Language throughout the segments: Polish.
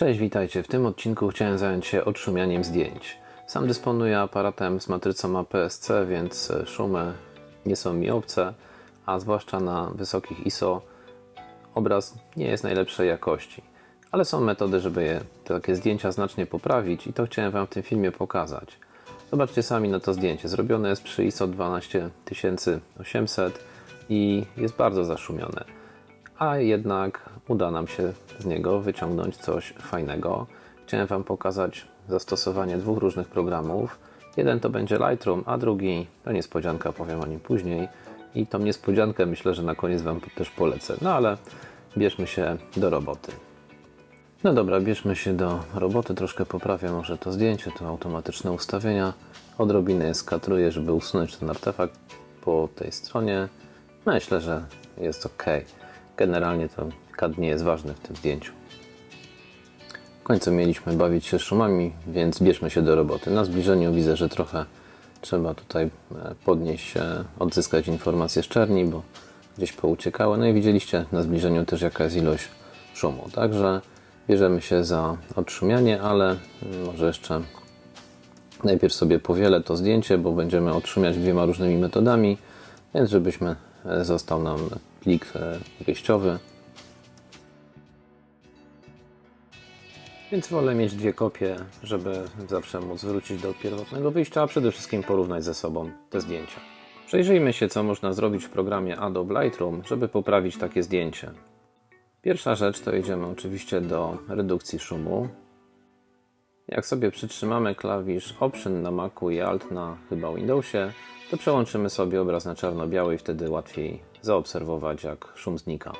Cześć, witajcie. W tym odcinku chciałem zająć się odszumianiem zdjęć. Sam dysponuję aparatem z matrycą APS-C, więc e, szumy nie są mi obce, a zwłaszcza na wysokich ISO obraz nie jest najlepszej jakości. Ale są metody, żeby je, takie zdjęcia znacznie poprawić i to chciałem Wam w tym filmie pokazać. Zobaczcie sami na to zdjęcie. Zrobione jest przy ISO 12800 i jest bardzo zaszumione a jednak uda nam się z niego wyciągnąć coś fajnego. Chciałem Wam pokazać zastosowanie dwóch różnych programów. Jeden to będzie Lightroom, a drugi to niespodzianka, powiem o nim później. I tą niespodziankę myślę, że na koniec Wam też polecę. No ale bierzmy się do roboty. No dobra, bierzmy się do roboty. Troszkę poprawię może to zdjęcie, to automatyczne ustawienia. Odrobinę skatruję, żeby usunąć ten artefakt po tej stronie. No myślę, że jest ok. Generalnie to kad nie jest ważny w tym zdjęciu. W końcu mieliśmy bawić się szumami, więc bierzmy się do roboty. Na zbliżeniu widzę, że trochę trzeba tutaj e, podnieść, e, odzyskać informacje z czerni, bo gdzieś pouciekały. No i widzieliście na zbliżeniu też jaka jest ilość szumu. Także bierzemy się za odszumianie, ale może jeszcze najpierw sobie powielę to zdjęcie, bo będziemy odszumiać dwiema różnymi metodami, więc żebyśmy e, został nam plik wyjściowy. Więc wolę mieć dwie kopie, żeby zawsze móc wrócić do pierwotnego wyjścia, a przede wszystkim porównać ze sobą te zdjęcia. Przejrzyjmy się, co można zrobić w programie Adobe Lightroom, żeby poprawić takie zdjęcie. Pierwsza rzecz to idziemy oczywiście do redukcji szumu. Jak sobie przytrzymamy klawisz Option na Macu i Alt na chyba Windowsie, to przełączymy sobie obraz na czarno-biały i wtedy łatwiej zaobserwować, jak szum znika.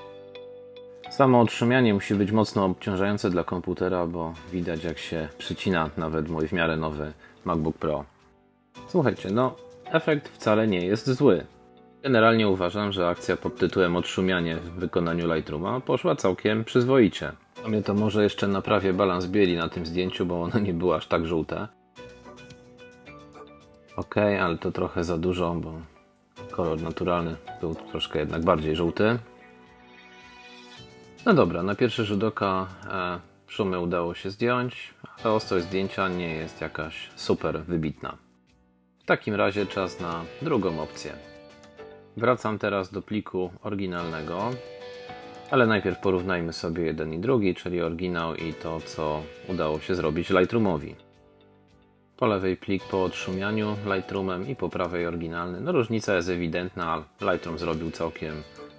Samo odszumianie musi być mocno obciążające dla komputera, bo widać jak się przycina nawet mój w miarę nowy MacBook Pro. Słuchajcie, no efekt wcale nie jest zły. Generalnie uważam, że akcja pod tytułem odszumianie w wykonaniu Lightrooma poszła całkiem przyzwoicie. A mnie to może jeszcze naprawię balans bieli na tym zdjęciu, bo ono nie było aż tak żółte. Ok, ale to trochę za dużo, bo kolor naturalny był troszkę jednak bardziej żółty. No dobra, na pierwszy rzut oka e, szumy udało się zdjąć, ale ostrość zdjęcia nie jest jakaś super wybitna. W takim razie czas na drugą opcję. Wracam teraz do pliku oryginalnego, ale najpierw porównajmy sobie jeden i drugi, czyli oryginał i to, co udało się zrobić Lightroomowi. Po lewej plik po odszumianiu Lightroomem i po prawej oryginalny. No różnica jest ewidentna, Lightroom zrobił całkiem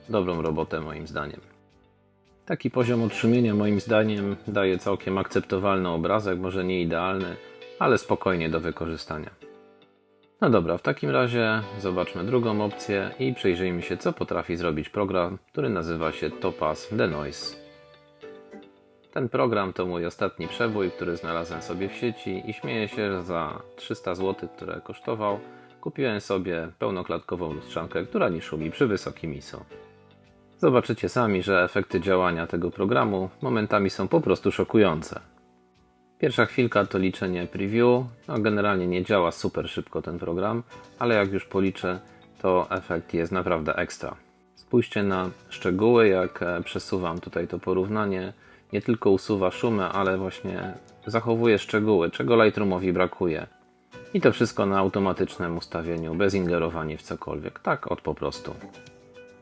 dobrą robotę moim zdaniem. Taki poziom odszumienia moim zdaniem daje całkiem akceptowalny obrazek, może nie idealny, ale spokojnie do wykorzystania. No dobra, w takim razie zobaczmy drugą opcję i przyjrzyjmy się co potrafi zrobić program, który nazywa się Topaz Denoise. Ten program to mój ostatni przebój, który znalazłem sobie w sieci i śmieję się, że za 300 zł, które kosztował, kupiłem sobie pełnoklatkową lustrzankę, która nie szumi przy wysokim ISO. Zobaczycie sami, że efekty działania tego programu momentami są po prostu szokujące. Pierwsza chwilka to liczenie preview. No, generalnie nie działa super szybko ten program, ale jak już policzę, to efekt jest naprawdę ekstra. Spójrzcie na szczegóły, jak e, przesuwam tutaj to porównanie nie tylko usuwa szumy, ale właśnie zachowuje szczegóły, czego Lightroomowi brakuje. I to wszystko na automatycznym ustawieniu, bez ingerowania w cokolwiek. Tak, od po prostu.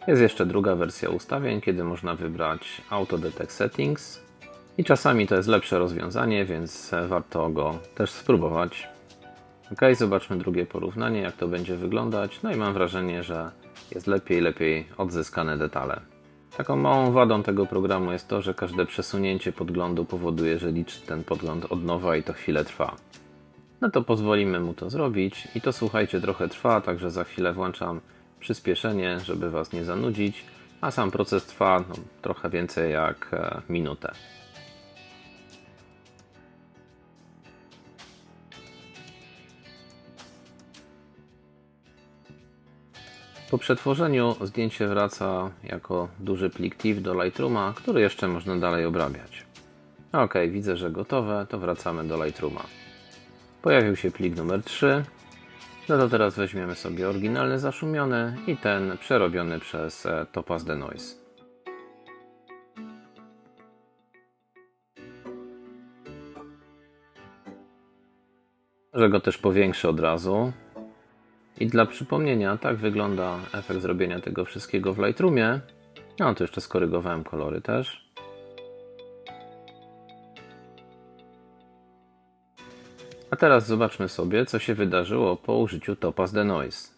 Jest jeszcze druga wersja ustawień, kiedy można wybrać Auto Detect Settings. I czasami to jest lepsze rozwiązanie, więc warto go też spróbować. Ok, zobaczmy drugie porównanie, jak to będzie wyglądać. No i mam wrażenie, że jest lepiej, lepiej odzyskane detale. Taką małą wadą tego programu jest to, że każde przesunięcie podglądu powoduje, że liczy ten podgląd od nowa i to chwilę trwa. No to pozwolimy mu to zrobić i to słuchajcie trochę trwa, także za chwilę włączam przyspieszenie, żeby Was nie zanudzić, a sam proces trwa no, trochę więcej jak e, minutę. Po przetworzeniu zdjęcie wraca jako duży plik TIFF do Lightrooma, który jeszcze można dalej obrabiać. Ok, widzę, że gotowe, to wracamy do Lightrooma. Pojawił się plik numer 3. No to teraz weźmiemy sobie oryginalny zaszumiony i ten przerobiony przez e, Topaz The Noise. Że go też powiększę od razu. I dla przypomnienia, tak wygląda efekt zrobienia tego wszystkiego w Lightroomie. No to jeszcze skorygowałem kolory też. A teraz zobaczmy sobie, co się wydarzyło po użyciu Topaz The Noise.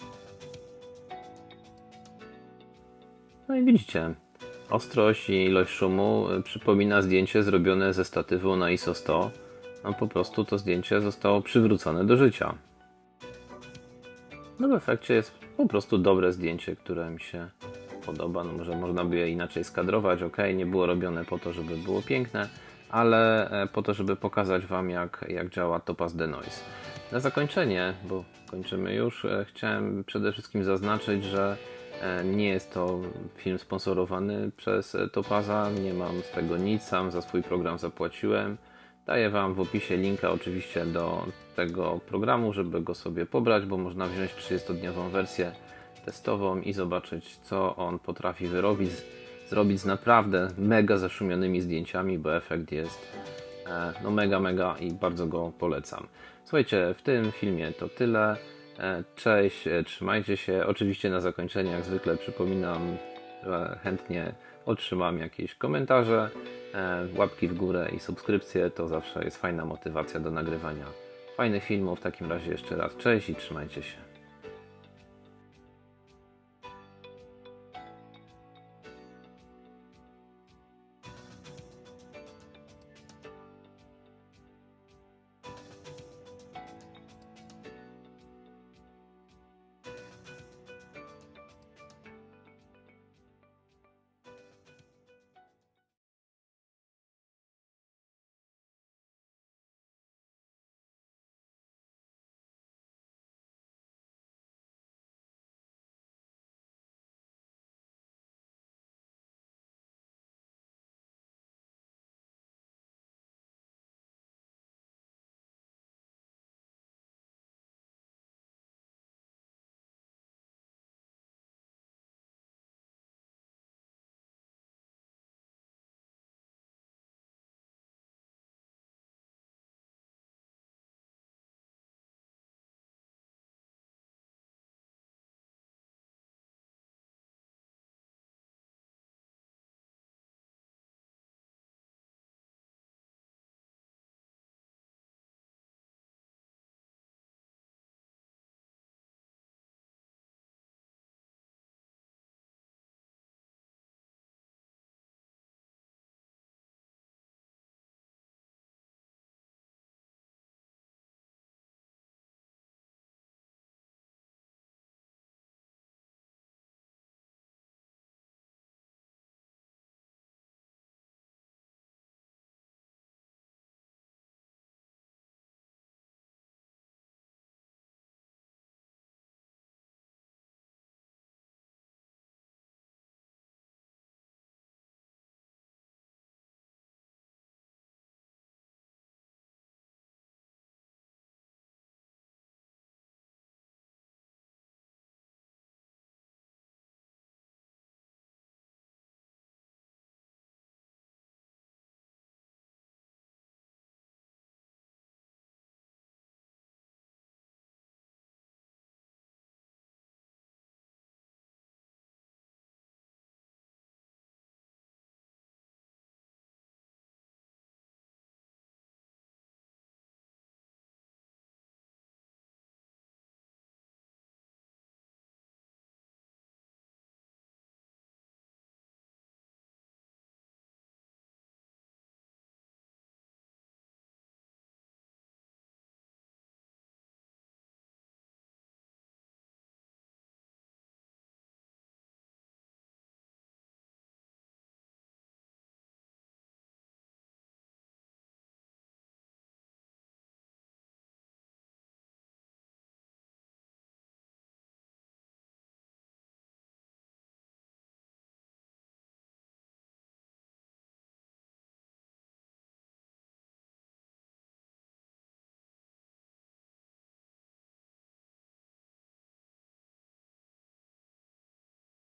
No i widzicie, ostrość i ilość szumu y, przypomina zdjęcie zrobione ze statywu na ISO 100. No po prostu to zdjęcie zostało przywrócone do życia. No w efekcie jest po prostu dobre zdjęcie, które mi się podoba. No może można by je inaczej skadrować, ok, nie było robione po to, żeby było piękne, ale e, po to, żeby pokazać Wam, jak, jak działa Topaz The Noise. Na zakończenie, bo kończymy już, e, chciałem przede wszystkim zaznaczyć, że e, nie jest to film sponsorowany przez Topaza, nie mam z tego nic, sam za swój program zapłaciłem. Daję Wam w opisie linka oczywiście do tego programu, żeby go sobie pobrać, bo można wziąć 30-dniową wersję testową i zobaczyć, co on potrafi wyrobić, zrobić z naprawdę mega zaszumionymi zdjęciami, bo efekt jest e, no mega, mega i bardzo go polecam. Słuchajcie, w tym filmie to tyle. E, Cześć, e, trzymajcie się. Oczywiście na zakończenie, jak zwykle, przypominam, że chętnie otrzymam jakieś komentarze, łapki w górę i subskrypcje. To zawsze jest fajna motywacja do nagrywania fajnych filmów. W takim razie jeszcze raz cześć i trzymajcie się.